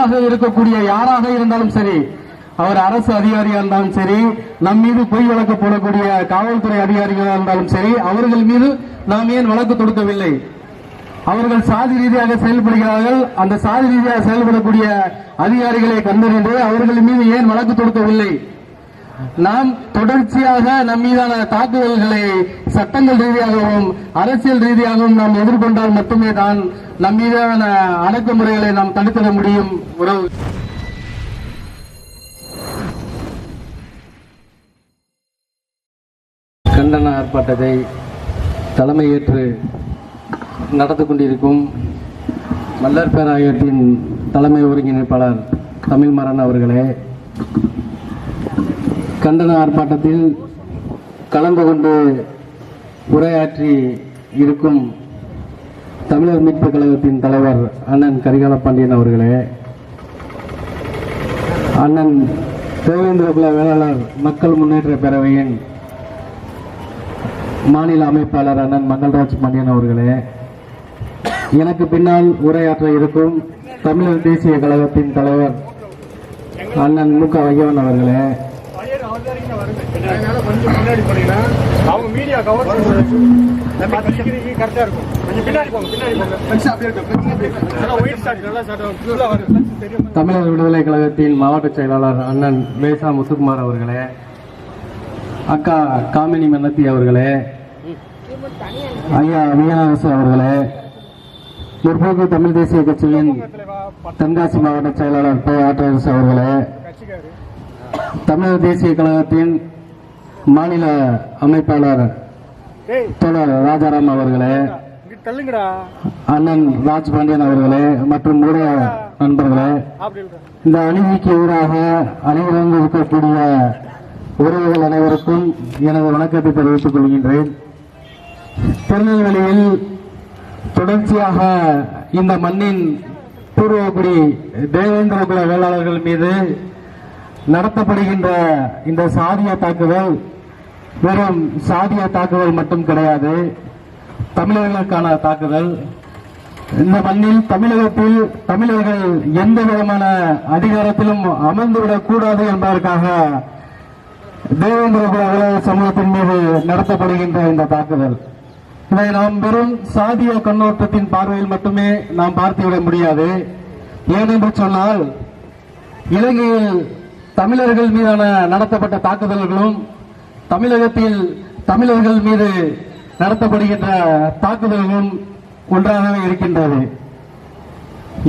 எதிராக இருக்கக்கூடிய யாராக இருந்தாலும் சரி அவர் அரசு அதிகாரியா இருந்தாலும் சரி நம் மீது பொய் வழக்கு போடக்கூடிய காவல்துறை அதிகாரிகளாக இருந்தாலும் சரி அவர்கள் மீது நாம் ஏன் வழக்கு தொடுக்கவில்லை? அவர்கள் சாதி ரீதியாக செயல்படுகிறார்கள். அந்த சாதி ரீதியாக செயல்படக்கூடிய அதிகாரிகளை கண்டறிந்து அவர்கள் மீது ஏன் வழக்கு தொடுக்கவில்லை? நாம் தொடர்ச்சியாக நம் மீதான தாக்குதல்களை சட்டங்கள் ரீதியாகவும் அரசியல் ரீதியாகவும் நாம் எதிர்கொண்டால் மட்டுமே தான் நம் மீதான அடக்குமுறைகளை நாம் தடுத்திட முடியும். உறவு. கண்டன ஆர்ப்பாட்டத்தை தலைமையேற்று நடந்து கொண்டிருக்கும் மல்லர் பேராயத்தின் தலைமை ஒருங்கிணைப்பாளர் தமிழ்மரன் அவர்களே கண்டன ஆர்ப்பாட்டத்தில் கலந்து கொண்டு உரையாற்றி இருக்கும் தமிழர் மீட்பு கழகத்தின் தலைவர் அண்ணன் கரிகால பாண்டியன் அவர்களே அண்ணன் தேவேந்திரகுல வேளாளர் மக்கள் முன்னேற்ற பேரவையின் மாநில அமைப்பாளர் அண்ணன் மங்கள்ராஜ் பாண்டியன் அவர்களே எனக்கு பின்னால் உரையாற்ற இருக்கும் தமிழர் தேசிய கழகத்தின் தலைவர் அண்ணன் மு க வைகவன் அவர்களே அதனால கொஞ்சம் முன்னாடி போனீங்கன்னா அவங்க மீடியா கவர் பண்றது கரெக்டா இருக்கும். கொஞ்சம் பின்னாடி போங்க பின்னாடி போங்க. நல்லா ஒயிட் ஸ்டார்ட் நல்லா தமிழர் விடுதலை கழகத்தின் மாவட்ட செயலாளர் அண்ணன் வேசா முத்துக்குமார் அவர்களே அக்கா காமினி மன்னத்தி அவர்களே ஐயா மீனாசு அவர்களே முற்போக்கு தமிழ் தேசிய கட்சியின் தென்காசி மாவட்ட செயலாளர் ப ஆட்டரசு அவர்களே தமிழர் தேசிய கழகத்தின் மாநில அமைப்பாளர் தோழர் ராஜாராம் அவர்களே அண்ணன் ராஜ் பாண்டியன் அவர்களே மற்றும் ஊடக நண்பர்களே இந்த அநீதிக்கு எதிராக அணிவகுந்து இருக்கக்கூடிய உறவுகள் அனைவருக்கும் எனது வணக்கத்தை தெரிவித்துக் கொள்கின்றேன். திருநெல்வேலியில் தொடர்ச்சியாக இந்த மண்ணின் பூர்வகுடி தேவேந்திர குல வேளாளர்கள் மீது நடத்தப்படுகின்ற இந்த சாதிய தாக்குதல் வெறும் சாதிய தாக்குதல் மட்டும் கிடையாது தமிழர்களுக்கான தாக்குதல் இந்த மண்ணில் தமிழகத்தில் தமிழர்கள் எந்த விதமான அதிகாரத்திலும் அமர்ந்துவிடக் கூடாது என்பதற்காக தேவேந்திரபுர சமூகத்தின் மீது நடத்தப்படுகின்ற இந்த தாக்குதல். இதை நாம் வெறும் சாதிய கண்ணோட்டத்தின் பார்வையில் மட்டுமே நாம் பார்த்துவிட முடியாது. ஏனென்று சொன்னால் இலங்கையில் தமிழர்கள் மீதான நடத்தப்பட்ட தாக்குதல்களும் தமிழகத்தில் தமிழர்கள் மீது நடத்தப்படுகின்ற தாக்குதல்களும் ஒன்றாகவே இருக்கின்றது.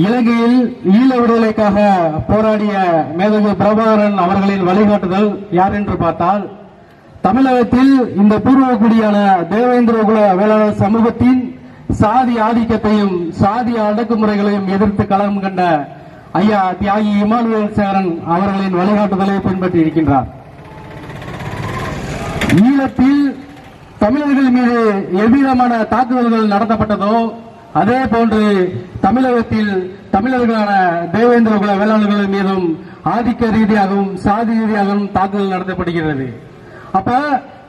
இலங்கையில் ஈழ விடுதலைக்காக போராடிய மேதகு பிரபாகரன் அவர்களின் வழிகாட்டுதல் யார் என்று பார்த்தால் தமிழகத்தில் இந்த பூர்வக்குடியான தேவேந்திர குல வேளாளர் சமூகத்தின் சாதி ஆதிக்கத்தையும் சாதி அடக்குமுறைகளையும் எதிர்த்து களம் கண்ட ஐயா தியாகி இமானுவேல் சேரன் அவர்களின் வழிகாட்டுதலை பின்பற்றி இருக்கின்றார் ஈழத்தில் தமிழர்கள் மீது எவ்விதமான தாக்குதல்கள் நடத்தப்பட்டதோ அதே போன்று தமிழகத்தில் தமிழர்களான தேவேந்திர குல வேளாளர்கள் மீதும் ஆதிக்க ரீதியாகவும் சாதி ரீதியாகவும் தாக்குதல் நடத்தப்படுகிறது. அப்ப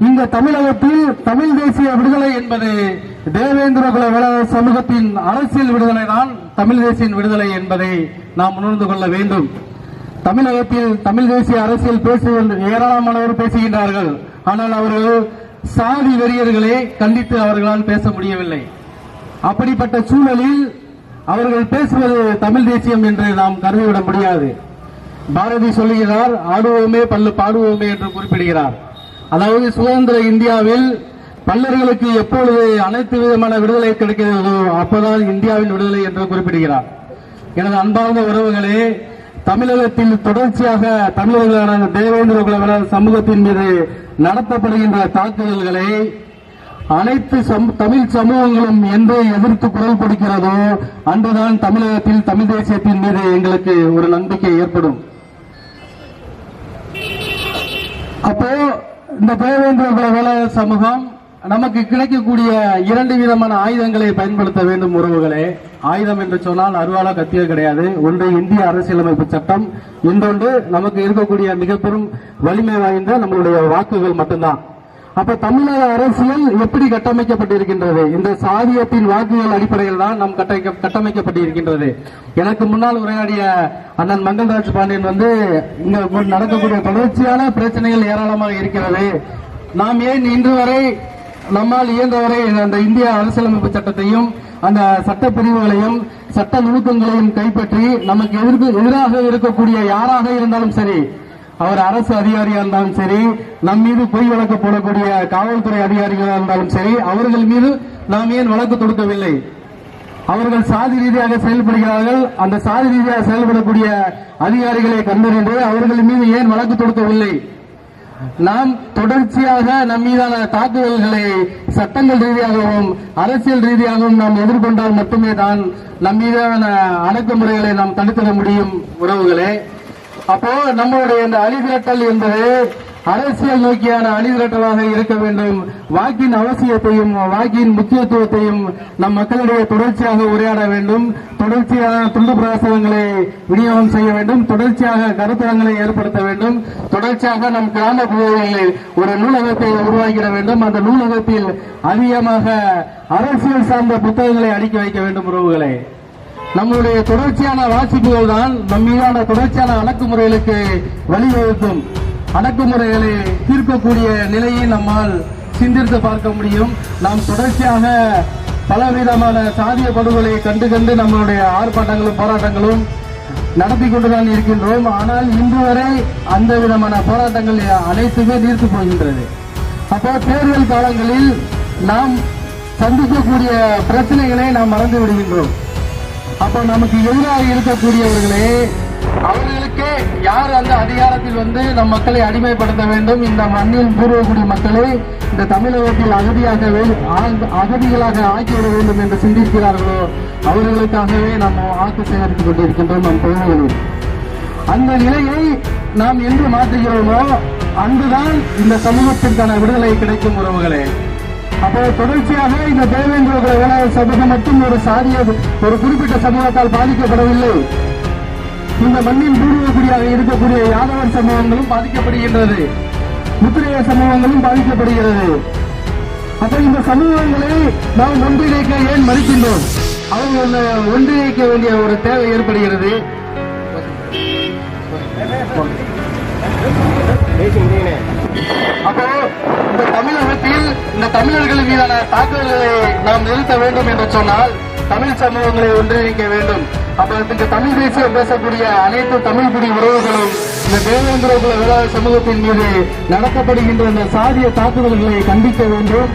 இந்த தமிழகத்தில் தமிழ் தேசிய விடுதலை என்பது தேவேந்திர குல சமூகத்தின் அரசியல் விடுதலை தான் தமிழ் தேசியின் விடுதலை என்பதை நாம் உணர்ந்து கொள்ள வேண்டும். தமிழகத்தில் தமிழ் தேசிய அரசியல் பேசுகின்ற ஏராளமானவர் பேசுகின்றார்கள். ஆனால் அவர்கள் சாதி வெறியர்களை கண்டித்து அவர்களால் பேச முடியவில்லை. அப்படிப்பட்ட சூழலில் அவர்கள் பேசுவது தமிழ் தேசியம் என்று நாம் கருதிவிட முடியாது. பாரதி சொல்லுகிறார் ஆடுவோமே பல்லு பாடுவோமே என்று குறிப்பிடுகிறார். அதாவது சுதந்திர இந்தியாவில் கல்லர்களுக்கு எப்பொழுது அனைத்து விதமான விடுதலை கிடைக்கிறதோ அப்போதான் இந்தியாவின் விடுதலை என்று குறிப்பிடுகிறார். எனது அன்பார்ந்த உறவுகளே தமிழகத்தில் தொடர்ச்சியாக தமிழர்களான தேவேந்திர குல சமூகத்தின் மீது நடத்தப்படுகின்ற தாக்குதல்களை அனைத்து சமூ- தமிழ் சமூகங்களும் என்று எதிர்த்து குரல் கொடுக்கிறதோ அன்றுதான் தமிழகத்தில் தமிழ் தேசியத்தின் மீது எங்களுக்கு ஒரு நம்பிக்கை ஏற்படும். அப்போ இந்த தேவேந்திர குல சமூகம் நமக்கு கிடைக்கக்கூடிய இரண்டு விதமான ஆயுதங்களை பயன்படுத்த வேண்டும் உறவுகளே. ஆயுதம் என்று சொன்னால் அருவாளா கத்தியோ கிடையாது. ஒன்று இந்திய அரசியலமைப்பு சட்டம் இன்னொன்று நமக்கு இருக்கக்கூடிய மிக பெரும் வலிமை வாய்ந்த நம்மளுடைய வாக்குகள் மட்டும்தான். அப்ப தமிழக அரசியல் எப்படி கட்டமைக்கப்பட்டிருக்கின்றது? இந்த சாதியத்தின் வாக்குகள் அடிப்படையில் தான் நாம் கட்டமைக்க கட்டமைக்கப்பட்டிருக்கின்றது. எனக்கு முன்னால் உரையாடிய அண்ணன் மங்கள்ராஜ் பாண்டியன் வந்து இங்க நடக்கக்கூடிய தொடர்ச்சியான பிரச்சனைகள் ஏராளமாக இருக்கிறது. நாம் ஏன் இன்று வரை நம்மால் இயன்றவரை அந்த இந்திய அரசியலமைப்பு சட்டத்தையும் அந்த சட்ட பிரிவுகளையும் சட்ட நுணுக்கங்களையும் கைப்பற்றி நமக்கு எதிர்ப்பு எதிராக இருக்கக்கூடிய யாராக இருந்தாலும் சரி அவர் அரசு அதிகாரியா இருந்தாலும் சரி நம் மீது பொய் வழக்கு போடக்கூடிய காவல்துறை அதிகாரிகளாக இருந்தாலும் சரி அவர்கள் மீது நாம் ஏன் வழக்கு தொடுக்கவில்லை? அவர்கள் சாதி ரீதியாக செயல்படுகிறார்கள் அந்த சாதி ரீதியாக செயல்படக்கூடிய அதிகாரிகளை கண்டறிந்து அவர்கள் மீது ஏன் வழக்கு தொடுக்கவில்லை? நாம் தொடர்ச்சியாக நம் மீதான தாக்குதல்களை சட்டங்கள் ரீதியாகவும் அரசியல் ரீதியாகவும் நாம் எதிர்கொண்டால் மட்டுமே தான் நம் மீதான அடக்குமுறைகளை நாம் தடுத்திட முடியும் உறவுகளே. அப்போ நம்மளுடைய இந்த அணிதிரட்டல் என்பது அரசியல் நோக்கியான அணிதிரட்டலாக இருக்க வேண்டும். வாக்கின் அவசியத்தையும் வாக்கின் முக்கியத்துவத்தையும் நம் மக்களிடையே தொடர்ச்சியாக உரையாட வேண்டும். தொடர்ச்சியான துண்டு பிரகாசங்களை விநியோகம் செய்ய வேண்டும். தொடர்ச்சியாக கருத்தரங்களை ஏற்படுத்த வேண்டும். தொடர்ச்சியாக நம் கிராம பகுதிகளில் ஒரு நூலகத்தை உருவாக்கிட வேண்டும். அந்த நூலகத்தில் அதிகமாக அரசியல் சார்ந்த புத்தகங்களை அடுக்கி வைக்க வேண்டும் உறவுகளை. நம்முடைய தொடர்ச்சியான வாசிப்புகள் தான் நம் மீதான தொடர்ச்சியான அடக்குமுறைகளுக்கு வழிவகுக்கும். அடக்குமுறைகளை தீர்க்கக்கூடிய நிலையை நம்மால் சிந்தித்து பார்க்க முடியும். நாம் தொடர்ச்சியாக பலவிதமான சாதிய படுகொலை கண்டு கண்டு நம்மளுடைய ஆர்ப்பாட்டங்களும் போராட்டங்களும் நடத்தி கொண்டுதான் இருக்கின்றோம். ஆனால் இன்று வரை அந்த விதமான போராட்டங்கள் அனைத்துமே நீர்த்து போகின்றது. அப்போ தேர்தல் காலங்களில் நாம் சந்திக்கக்கூடிய பிரச்சனைகளை நாம் மறந்து விடுகின்றோம். அப்போ நமக்கு எதிராக இருக்கக்கூடியவர்களே அவர்களுக்கு யார் அந்த அதிகாரத்தில் வந்து நம் மக்களை அடிமைப்படுத்த வேண்டும்? இந்த மண்ணில் பூர்வக்கூடிய மக்களை இந்த தமிழகத்தில் அகதியாக அகதிகளாக ஆக்கிவிட வேண்டும் என்று சிந்திக்கிறார்களோ அவர்களுக்காகவே நாம் வாக்கு சேகரித்துக் கொண்டிருக்கின்றோம் நம் பகுதிகளில். அந்த நிலையை நாம் என்று மாற்றுகிறோமோ அன்றுதான் இந்த சமூகத்திற்கான விடுதலை கிடைக்கும் உறவுகளே. அப்போ தொடர்ச்சியாக இந்த தேவேந்திர சமூகம் மட்டும் ஒரு சாதிய ஒரு குறிப்பிட்ட சமூகத்தால் பாதிக்கப்படவில்லை. இந்த மண்ணில் பூர்வக்குடியாக இருக்கக்கூடிய யாதவர் சமூகங்களும் பாதிக்கப்படுகின்றது. முத்திரைய சமூகங்களும் பாதிக்கப்படுகிறது. அப்ப இந்த சமூகங்களை நாம் ஒன்றிணைக்க ஏன் மறுக்கின்றோம்? அவங்க ஒன்றிணைக்க வேண்டிய ஒரு தேவை ஏற்படுகிறது. அப்போ இந்த தமிழகத்தில் இந்த தமிழர்கள் மீதான தாக்குதல்களை நாம் நிறுத்த வேண்டும் என்று சொன்னால் தமிழ் சமூகங்களை ஒன்றிணைக்க வேண்டும். அப்ப தமிழ் தேசியம் பேசக்கூடிய அனைத்து தமிழ் குடி உறவுகளும் இந்த தேவேந்திர குல வேளாண் சமூகத்தின் மீது நடத்தப்படுகின்ற இந்த சாதிய தாக்குதல்களை கண்டிக்க வேண்டும்.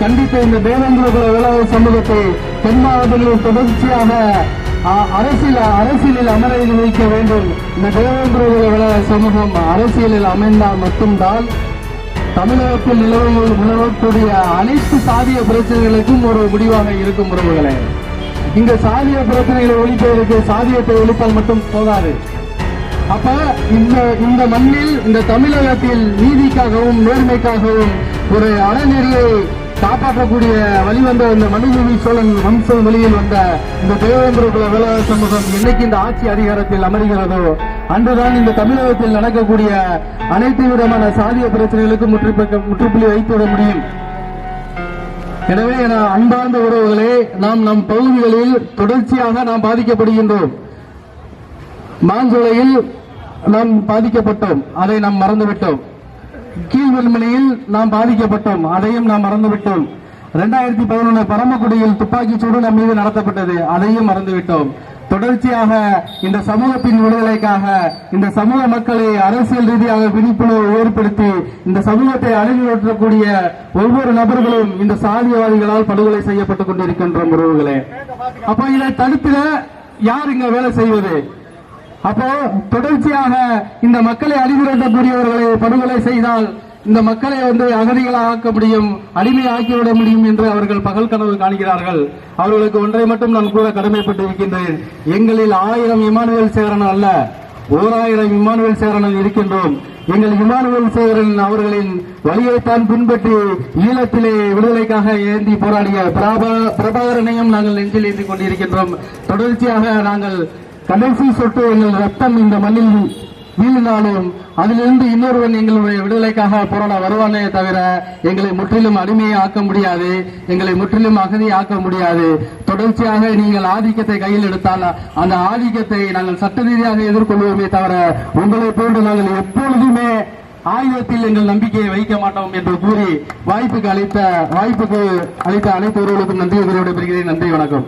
கண்டித்து இந்த தேவேந்திர குல வேளாண் சமூகத்தை தென் மாவட்டங்களில் தொடர்ச்சியாக அரசியல் அரசியலில் அமர வைக்க வேண்டும். இந்த தேவேந்திர குல வேளாண் சமூகம் அரசியலில் அமைந்தால் மட்டும்தான் தமிழகத்தில் நிலவும் நிலவக்கூடிய அனைத்து சாதிய பிரச்சனைகளுக்கும் ஒரு முடிவாக இருக்கும் உறவுகளே. இங்க சாதிய பிரச்சனைகளை ஒழிப்பதற்கு சாதியத்தை ஒழித்தால் மட்டும் போதாது அப்ப இந்த இந்த மண்ணில் இந்த தமிழகத்தில் நீதிக்காகவும் நேர்மைக்காகவும் ஒரு அறநெறியை காப்பாற்றக்கூடிய வழிவந்த இந்த மனுநீதி சோழன் வம்ச வழியில் வந்த இந்த தேவேந்திர குல வேளாண் சமூகம் என்னைக்கு இந்த ஆட்சி அதிகாரத்தில் அமர்கிறதோ அன்றுதான் இந்த தமிழகத்தில் நடக்கக்கூடிய அனைத்து விதமான சாதிய பிரச்சனைகளுக்கும் முற்றுப்புள்ளி வைத்துவிட முடியும். எனவே என அன்பார்ந்த உறவுகளே நாம் நம் பகுதிகளில் தொடர்ச்சியாக நாம் பாதிக்கப்படுகின்றோம். மாஞ்சோலையில் நாம் பாதிக்கப்பட்டோம். அதை நாம் மறந்துவிட்டோம். கீழ்வெண்மனையில் நாம் பாதிக்கப்பட்டோம். அதையும் நாம் மறந்துவிட்டோம். இரண்டாயிரத்தி பதினொன்று பரமக்குடியில் துப்பாக்கிச் சூடு நம் மீது நடத்தப்பட்டது. அதையும் மறந்துவிட்டோம். தொடர்ச்சியாக இந்த சமூகத்தின் விடுதலைக்காக இந்த சமூக மக்களை அரசியல் ரீதியாக விழிப்புணர்வு ஏற்படுத்தி இந்த சமூகத்தை அணுகிவற்றக்கூடிய ஒவ்வொரு நபர்களும் இந்த சாதியவாதிகளால் படுகொலை செய்யப்பட்டுக் கொண்டிருக்கின்ற உறவுகளே அப்ப இதை தடுத்திட யார் இங்க வேலை செய்வது? அப்போ தொடர்ச்சியாக இந்த மக்களை அடிவிரட்டக்கூடியவர்களை படுகொலை செய்தால் இந்த மக்களை வந்து அகதிகளாக ஆக்க முடியும் அடிமையாக்கிவிட முடியும் என்று அவர்கள் பகல் கனவு காண்கிறார்கள். அவர்களுக்கு ஒன்றை மட்டும் நான் கூற கடமைப்பட்டிருக்கின்றேன். எங்களில் ஆயிரம் இமானுவேல் சேகரன் அல்ல ஓராயிரம் இமானுவேல் சேகரன் இருக்கின்றோம். எங்கள் இமானுவேல் சேகரன் அவர்களின் வழியைத்தான் பின்பற்றி ஈழத்திலே விடுதலைக்காக ஏந்தி போராடிய பிரபா- பிரபாகரனையும் நாங்கள் நெஞ்சில் ஏந்தி கொண்டிருக்கின்றோம். தொடர்ச்சியாக நாங்கள் கடைசி சொட்டு எங்கள் ரத்தம் இந்த மண்ணில் வீழ்ந்தாலும் அதிலிருந்து இன்னொருவன் எங்களுடைய விடுதலைக்காக போராட வருவானே தவிர எங்களை முற்றிலும் அடிமையை ஆக்க முடியாது எங்களை முற்றிலும் அகதியை ஆக்க முடியாது. தொடர்ச்சியாக நீங்கள் ஆதிக்கத்தை கையில் எடுத்தால் அந்த ஆதிக்கத்தை நாங்கள் சட்ட ரீதியாக எதிர்கொள்வோமே தவிர உங்களை போன்று நாங்கள் எப்பொழுதுமே ஆயுதத்தில் எங்கள் நம்பிக்கையை வைக்க மாட்டோம் என்று கூறி வாய்ப்புக்கு அளித்த வாய்ப்புக்கு அளித்த அனைத்து உறவுகளுக்கும் நன்றி கூறி பெறுகிறேன் நன்றி வணக்கம்.